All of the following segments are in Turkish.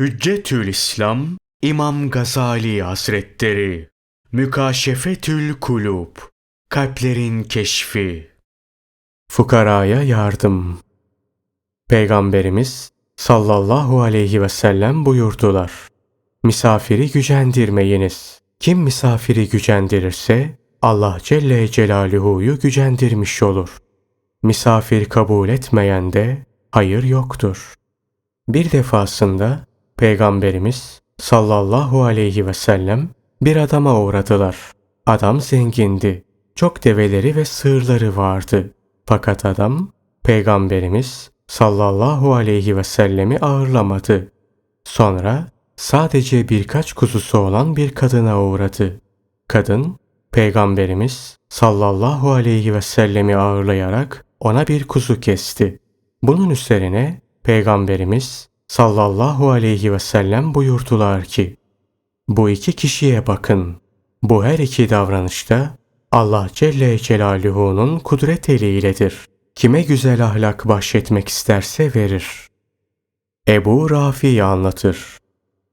Hüccetül İslam İmam Gazali Hazretleri Mükaşefetül Kulub Kalplerin Keşfi Fukaraya Yardım Peygamberimiz sallallahu aleyhi ve sellem buyurdular. Misafiri gücendirmeyiniz. Kim misafiri gücendirirse Allah Celle Celaluhu'yu gücendirmiş olur. Misafir kabul etmeyen de hayır yoktur. Bir defasında Peygamberimiz sallallahu aleyhi ve sellem bir adama uğradılar. Adam zengindi. Çok develeri ve sığırları vardı. Fakat adam Peygamberimiz sallallahu aleyhi ve sellemi ağırlamadı. Sonra sadece birkaç kuzusu olan bir kadına uğradı. Kadın Peygamberimiz sallallahu aleyhi ve sellemi ağırlayarak ona bir kuzu kesti. Bunun üzerine Peygamberimiz sallallahu aleyhi ve sellem buyurdular ki, bu iki kişiye bakın. Bu her iki davranışta Allah Celle Celaluhu'nun kudret eliyledir. Kime güzel ahlak bahşetmek isterse verir. Ebu Rafi anlatır.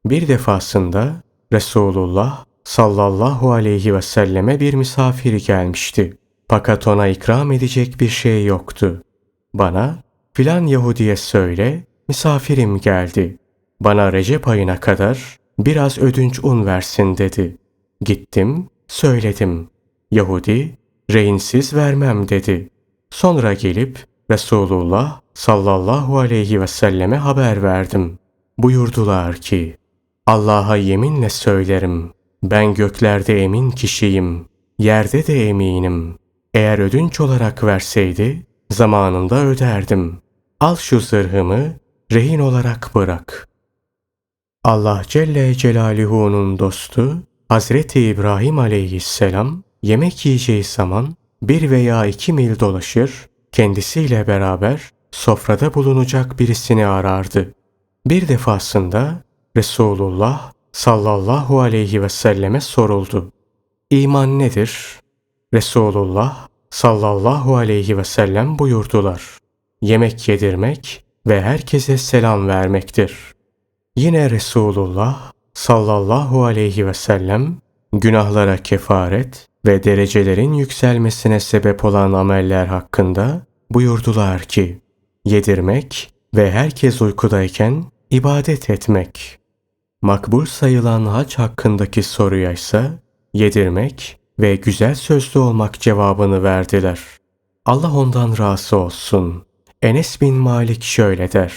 Bir defasında Resulullah sallallahu aleyhi ve selleme bir misafiri gelmişti. Fakat ona ikram edecek bir şey yoktu. Bana filan Yahudiye söyle, misafirim geldi. Bana Recep ayına kadar biraz ödünç un versin dedi. Gittim, söyledim. Yahudi, rehinsiz vermem dedi. Sonra gelip Resulullah sallallahu aleyhi ve selleme haber verdim. Buyurdular ki, Allah'a yeminle söylerim, ben göklerde emin kişiyim, yerde de eminim. Eğer ödünç olarak verseydi, zamanında öderdim. Al şu zırhımı, rehin olarak bırak. Allah Celle Celaluhu'nun dostu Hazreti İbrahim aleyhisselam yemek yiyeceği zaman bir veya iki mil dolaşır, kendisiyle beraber sofrada bulunacak birisini arardı. Bir defasında Resulullah sallallahu aleyhi ve selleme soruldu. İman nedir? Resulullah sallallahu aleyhi ve sellem buyurdular. Yemek yedirmek ve herkese selam vermektir. Yine Resulullah sallallahu aleyhi ve sellem günahlara kefaret ve derecelerin yükselmesine sebep olan ameller hakkında buyurdular ki, yedirmek ve herkes uykudayken ibadet etmek. Makbul sayılan hac hakkındaki soruya ise yedirmek ve güzel sözlü olmak cevabını verdiler. Allah ondan razı olsun. Enes bin Malik şöyle der.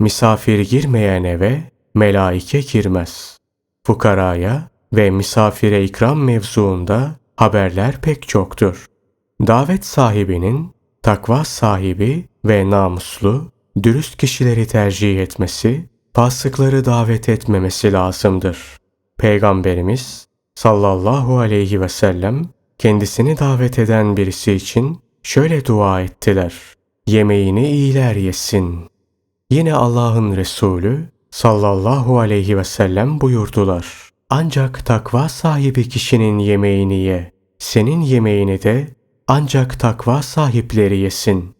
Misafir girmeyen eve melaike girmez. Fukaraya ve misafire ikram mevzuunda haberler pek çoktur. Davet sahibinin takva sahibi ve namuslu, dürüst kişileri tercih etmesi, fasıkları davet etmemesi lazımdır. Peygamberimiz sallallahu aleyhi ve sellem kendisini davet eden birisi için şöyle dua ettiler. Yemeğini iyiler yesin. Yine Allah'ın Resulü sallallahu aleyhi ve sellem buyurdular. Ancak takva sahibi kişinin yemeğini ye. Senin yemeğini de ancak takva sahipleri yesin.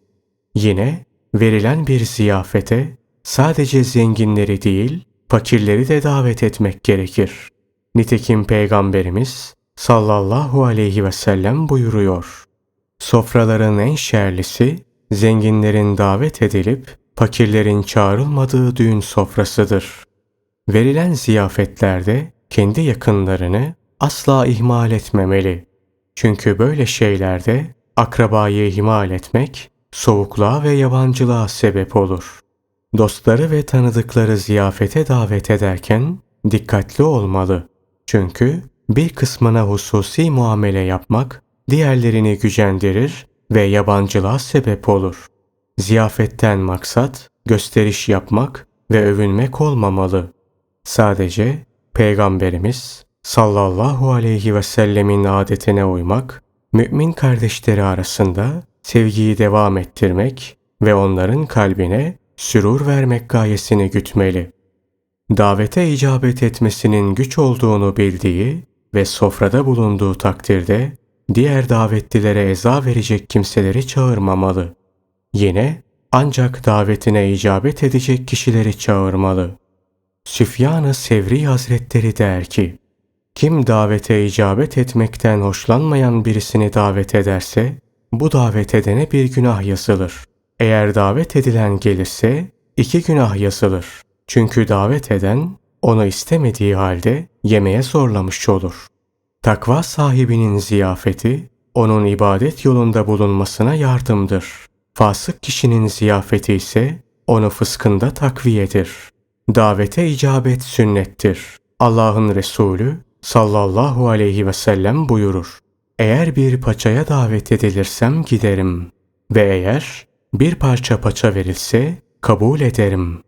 Yine verilen bir ziyafete sadece zenginleri değil, fakirleri de davet etmek gerekir. Nitekim Peygamberimiz sallallahu aleyhi ve sellem buyuruyor. Sofraların en şerlisi zenginlerin davet edilip fakirlerin çağrılmadığı düğün sofrasıdır. Verilen ziyafetlerde kendi yakınlarını asla ihmal etmemeli. Çünkü böyle şeylerde akrabayı ihmal etmek soğukluğa ve yabancılığa sebep olur. Dostları ve tanıdıkları ziyafete davet ederken dikkatli olmalı. Çünkü bir kısmına hususi muamele yapmak diğerlerini gücendirir ve yabancılığa sebep olur. Ziyafetten maksat gösteriş yapmak ve övünmek olmamalı. Sadece Peygamberimiz sallallahu aleyhi ve sellemin adetine uymak, mümin kardeşleri arasında sevgiyi devam ettirmek ve onların kalbine sürur vermek gayesini gütmeli. Davete icabet etmesinin güç olduğunu bildiği ve sofrada bulunduğu takdirde diğer davetlilere eza verecek kimseleri çağırmamalı. Yine ancak davetine icabet edecek kişileri çağırmalı. Süfyan-ı Sevri Hazretleri der ki, kim davete icabet etmekten hoşlanmayan birisini davet ederse, bu davet edene bir günah yazılır. Eğer davet edilen gelirse, iki günah yazılır. Çünkü davet eden, onu istemediği halde yemeğe zorlamış olur. Takva sahibinin ziyafeti, onun ibadet yolunda bulunmasına yardımdır. Fasık kişinin ziyafeti ise, onu fıskında takviyedir. Davete icabet sünnettir. Allah'ın Resulü sallallahu aleyhi ve sellem buyurur. Eğer bir paçaya davet edilirsem giderim ve eğer bir parça paça verilse kabul ederim.